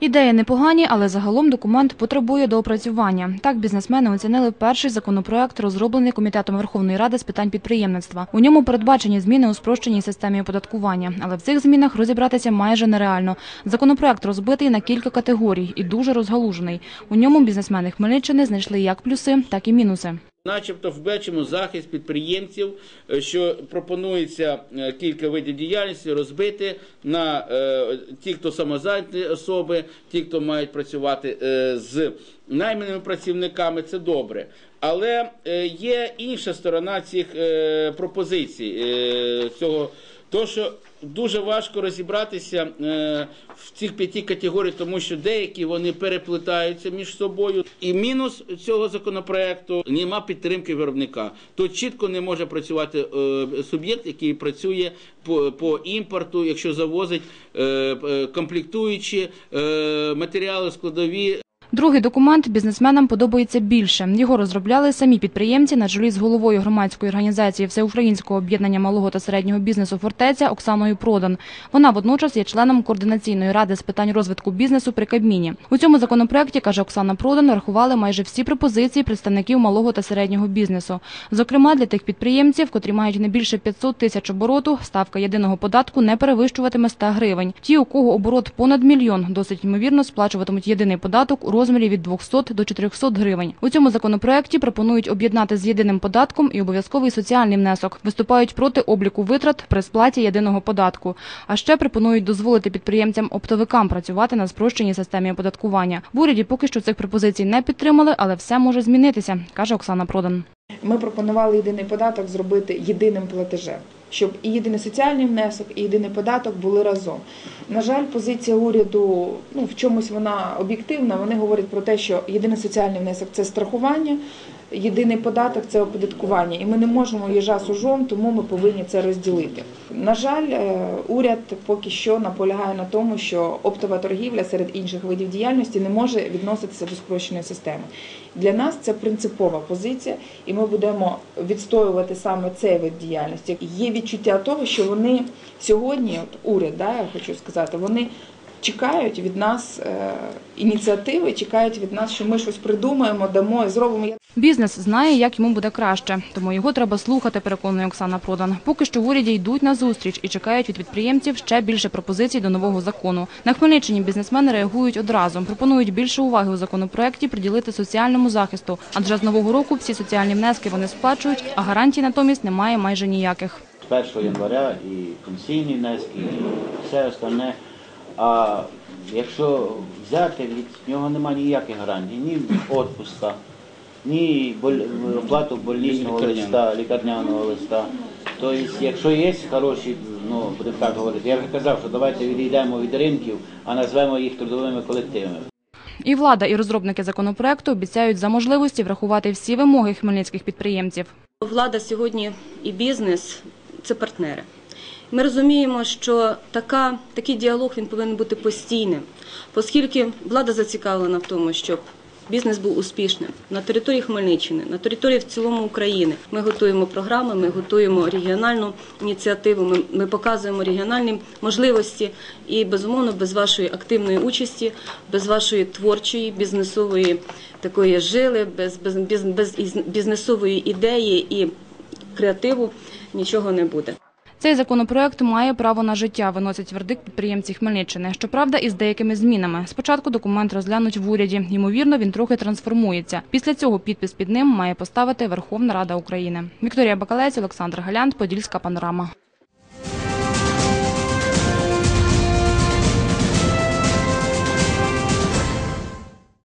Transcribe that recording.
Ідеї непогані, але загалом документ потребує доопрацювання. Так бізнесмени оцінили перший законопроект, розроблений Комітетом Верховної Ради з питань підприємництва. У ньому передбачені зміни у спрощеній системі оподаткування, але в цих змінах розібратися майже нереально. Законопроект розбитий на кілька категорій і дуже розгалужений. У ньому бізнесмени Хмельниччини знайшли як плюси, так і мінуси. Начебто вбачимо захист підприємців, е, що пропонується е, кілька видів діяльності розбити на е, ті, хто самозайняті особи, ті, хто мають працювати е, з найманими працівниками, це добре. Але е, є інша сторона цих е, пропозицій цього. То, що дуже важко розібратися е, в цих п'яти категорій, тому що деякі вони переплетаються між собою. І мінус цього законопроекту нема підтримки виробника. Тут чітко не може працювати е, суб'єкт, який працює по, по імпорту, якщо завозить е, е, комплектуючі е, матеріали складові. Другий документ бізнесменам подобається більше. Його розробляли самі підприємці на чолі з головою громадської організації Всеукраїнського об'єднання малого та середнього бізнесу «Фортеця» Оксаною Продан. Вона водночас є членом координаційної ради з питань розвитку бізнесу при Кабміні. У цьому законопроекті, каже Оксана Продан, рахували майже всі пропозиції представників малого та середнього бізнесу. Зокрема, для тих підприємців, котрі мають не більше 500 тисяч обороту, ставка єдиного податку не перевищуватиме 100 гривень. Ті, у кого оборот понад мільйон, досить ймовірно сплачуватимуть єдиний податок у розмірі від 200 до 400 гривень. У цьому законопроекті пропонують об'єднати з єдиним податком і обов'язковий соціальний внесок. Виступають проти обліку витрат при сплаті єдиного податку. А ще пропонують дозволити підприємцям-оптовикам працювати на спрощеній системі оподаткування. В уряді поки що цих пропозицій не підтримали, але все може змінитися, каже Оксана Продан. Ми пропонували єдиний податок зробити єдиним платежем, щоб і єдиний соціальний внесок, і єдиний податок були разом. На жаль, позиція уряду ну в чомусь вона об'єктивна. Вони говорять про те, що єдиний соціальний внесок це страхування, єдиний податок це оподаткування, і ми не можемо їжа сужом, тому ми повинні це розділити. На жаль, е, уряд поки що наполягає на тому, що оптова торгівля серед інших видів діяльності не може відноситися до спрощеної системи. Для нас це принципова позиція, і ми будемо відстоювати саме цей вид діяльності. Є відчуття того, що вони сьогодні, от уряд, да, я хочу сказати, вони чекають від нас е, ініціативи, чекають від нас, що ми щось придумаємо, дамо і зробимо. Бізнес знає, як йому буде краще, тому його треба слухати, переконує Оксана Продан. Поки що в уряді йдуть на зустріч і чекають від підприємців ще більше пропозицій до нового закону. На Хмельниччині бізнесмени реагують одразу. Пропонують більше уваги у законопроекті приділити соціальному захисту, адже з нового року всі соціальні внески вони сплачують, а гарантій натомість немає майже ніяких. З 1 января і пенсійні внески, і все остальне. А якщо взяти, від нього немає ніяких гарантій, ні відпуска, ні оплату больничного листа, лікарняного листа. Тобто, якщо є хороші, ну будемо так говорити, я вже казав, що давайте відійдемо від ринків, а назвемо їх трудовими колективами. І влада, і розробники законопроекту обіцяють за можливості врахувати всі вимоги хмельницьких підприємців. Влада сьогодні і бізнес це партнери. Ми розуміємо, що така, такий діалог він повинен бути постійним, оскільки влада зацікавлена в тому, щоб бізнес був успішним на території Хмельниччини, на території в цілому України. Ми готуємо програми, ми готуємо регіональну ініціативу, ми, ми показуємо регіональні можливості. І безумовно, без вашої активної участі, без вашої творчої бізнесової такої жили, без, без, без, без бізнесової ідеї і креативу нічого не буде. Цей законопроект має право на життя, виносять вердикт підприємці Хмельниччини. Щоправда, із деякими змінами. Спочатку документ розглянуть в уряді. Ймовірно, він трохи трансформується. Після цього підпис під ним має поставити Верховна Рада України. Вікторія Бакалець, Олександр Галянт, Подільська панорама.